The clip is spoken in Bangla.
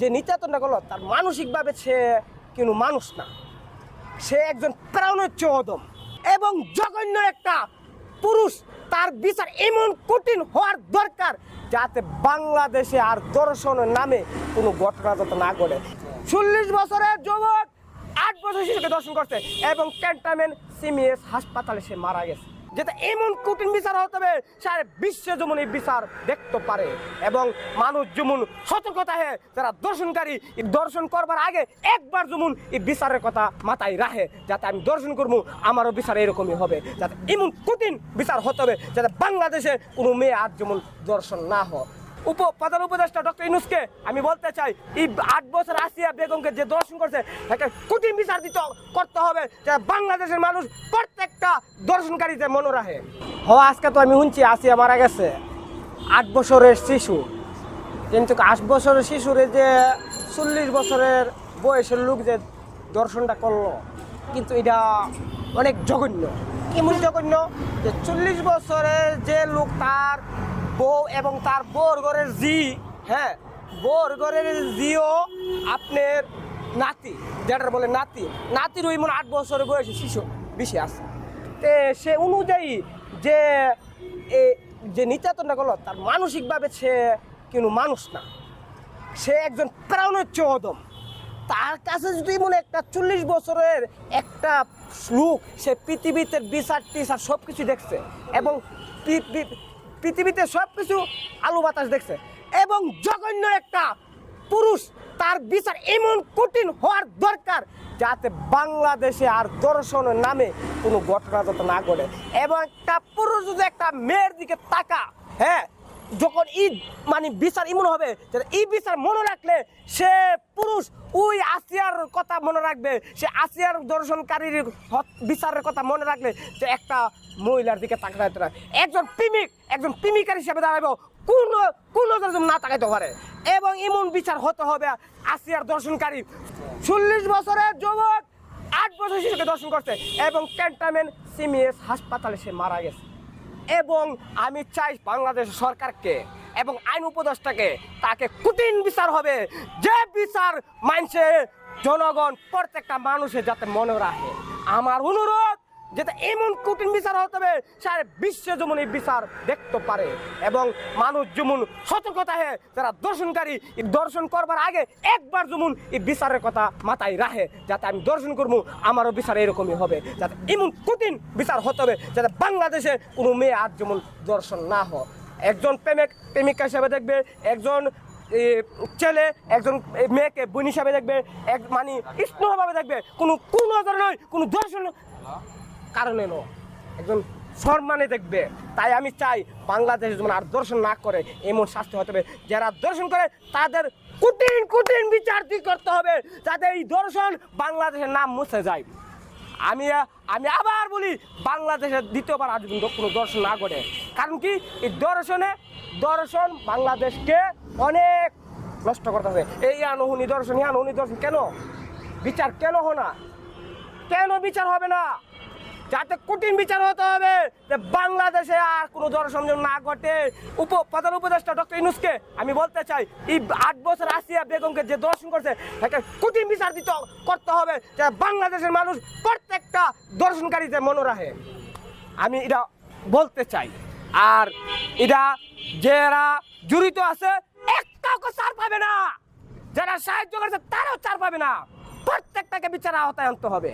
যে নির্যাতনটা করল, তার মানসিকভাবে সে কিন্তু মানুষ না। সে একজন প্রাণোচ্চ অদম এবং জঘন্য একটা পুরুষ। তার বিচার এমন কঠিন হওয়ার দরকার যাতে বাংলাদেশে আর দর্শনের নামে কোনো ঘটনা যাতে না ঘটে। চল্লিশ বছরের যুবক আট বছর শিশুকে দর্শন করছে এবং ক্যান্টামেন্ট সিমিএস হাসপাতালে সে মারা গেছে। যেটা এমন কঠিন বিচার হতে হবে, সারা বিশ্বে যেমন এই বিচার দেখতে পারে এবং মানুষ যেমন সতর্কতা হে যারা দর্শনকারী দর্শন করবার আগে একবার যেমন এই বিচারের কথা মাথায় রাখে, যাতে আমি দর্শন করব, আমারও বিচার এরকমই হবে। যাতে এমন কঠিন বিচার হতে হবে, যাতে বাংলাদেশে কোনো মেয়ে আর যেমন দর্শন না হয়। উপ প্রধান উপদেষ্টা ডক্টর ইনুসকে আমি বলতে চাই, এই আট বছর আসিয়া বেগমকে যে দর্শন করছে, তাকে কঠিন বিচার দিতে করতে হবে যে বাংলাদেশের মানুষ প্রত্যেকটা দর্শনকারীতে মনে রাখে। হ, আজকে তো আমি শুনছি আসিয়া মারা গেছে। আট বছরের শিশু। কিন্তু আট বছরের শিশুরে যে চল্লিশ বছরের বয়সের লোক যে দর্শনটা করল, কিন্তু এটা অনেক জঘন্য। কেমন জঘন্য যে চল্লিশ বছরের যে লোক তার বউ এবং তার বউর ঘরের জি হ্যাঁ বউর ঘরের জিও আপনার নাতি যেটা বলে নাতি। নাতির ওই মনে আট বছরের বয়সে শিশু বেশি আছে। তে সে অনুযায়ী যে যে নির্যাতনটা করল, তার মানসিকভাবে সে কিন্তু মানুষ না। সে একজন প্রাণোচ্চ অদম তার কাছে যদি মনে একটা চল্লিশ বছরের একটা লোক সে পৃথিবীতে বিচার টিচার সব কিছু দেখছে এবং পৃথিবীতে সব কিছু আলু বাতাস দেখছে। এবং জঘন্য একটা পুরুষ, তার বিচার এমন কঠিন হওয়ার দরকার যাতে বাংলাদেশে আর দর্শনের নামে কোনো ঘটনা যাতে না ঘটে। এবং একটা পুরুষ যদি একটা মেয়ের দিকে তাকা হ্যাঁ যখন ঈদ মানে বিচার এমন হবে এই বিচার মনে রাখলে সে পুরুষ ওই আসিয়ার কথা মনে রাখবে, সে আসিয়ার দর্শনকারীর বিচারের কথা মনে রাখলে যে একটা মহিলার দিকে তাকাতে না একজন প্রেমিক, একজন প্রেমিকার হিসেবে দাঁড়াবো কোন কোন না তাকাইতে পারে। এবং এমন বিচার হতে হবে, আসিয়ার দর্শনকারী চল্লিশ বছরের যুবক আট বছর শিশুকে দর্শন করছে এবং ক্যান্টামেন্ট সিমিএস হাসপাতালে সে মারা গেছে। এবং আমি চাই বাংলাদেশ সরকারকে এবং আইন উপদেষ্টাকে তাকে কঠিন বিচার হবে। যে বিচার মানছে জনগণ, প্রত্যেকটা মানুষের যাতে মনে রাখে। আমার অনুরোধ যাতে এমন কঠিন বিচার হতে হবে, সারা বিশ্বে যেমন এই বিচার দেখতে পারে। এবং মানুষ যেমন সতর্কতা হে যারা দর্শনকারী দর্শন করবার আগে একবার যেমন এই বিচারের কথা মাথায় রাখে, যাতে আমি দর্শন করব, আমারও বিচার এরকমই হবে। যাতে এমন কঠিন বিচার হতে হবে, যাতে বাংলাদেশে কোনো মেয়ে আর যেমন দর্শন না হয়। একজন প্রেমিক, প্রেমিকা হিসাবে দেখবে, একজন ছেলে, একজন মেয়েকে বোন হিসাবে দেখবে, এক মানে স্নেহভাবে দেখবে, কোনো কোনো নয়, কোনো দর্শন কারণে নয় একজন সম্মানে দেখবে। তাই আমি চাই বাংলাদেশ যেমন আর দর্শন না করে, এমন শাস্তি হতে হবে যারা দর্শন করে, তাদের কঠিন কঠিন বিচার করতে হবে, যাতে এই দর্শন বাংলাদেশের নাম মুছে যায়। আমি আমি আবার বলি বাংলাদেশের দ্বিতীয়বার আর কিন্তু কোনো দর্শন না করে। কারণ কি? এই দর্শনে, দর্শন বাংলাদেশকে অনেক নষ্ট করতে হবে এই আনহুনি দর্শন, এই আনহুনি দর্শন কেন? বিচার কেন হয় না কেন বিচার হবে না? যাতে কঠিন বিচার হতে হবে যে বাংলাদেশে আর কোনো দর্শন না ঘটে। উপ প্রধান উপদেষ্টা ডক্টর ইনুসকে আমি বলতে চাই, এই আট বছর আসিয়া বেগমকে যে দর্শন করছে, তাকে কঠিন বিচার দিতে করতে হবে যে বাংলাদেশের মানুষ প্রত্যেকটা দর্শনকারীতে মনে রাখে। আমি এটা বলতে চাই। আর এটা যারা জড়িত আছে, একটাও চার পাবে না। যারা সাহায্য করেছে, তারাও চার পাবে না। প্রত্যেকটাকে বিচার আওতায় আনতে হবে।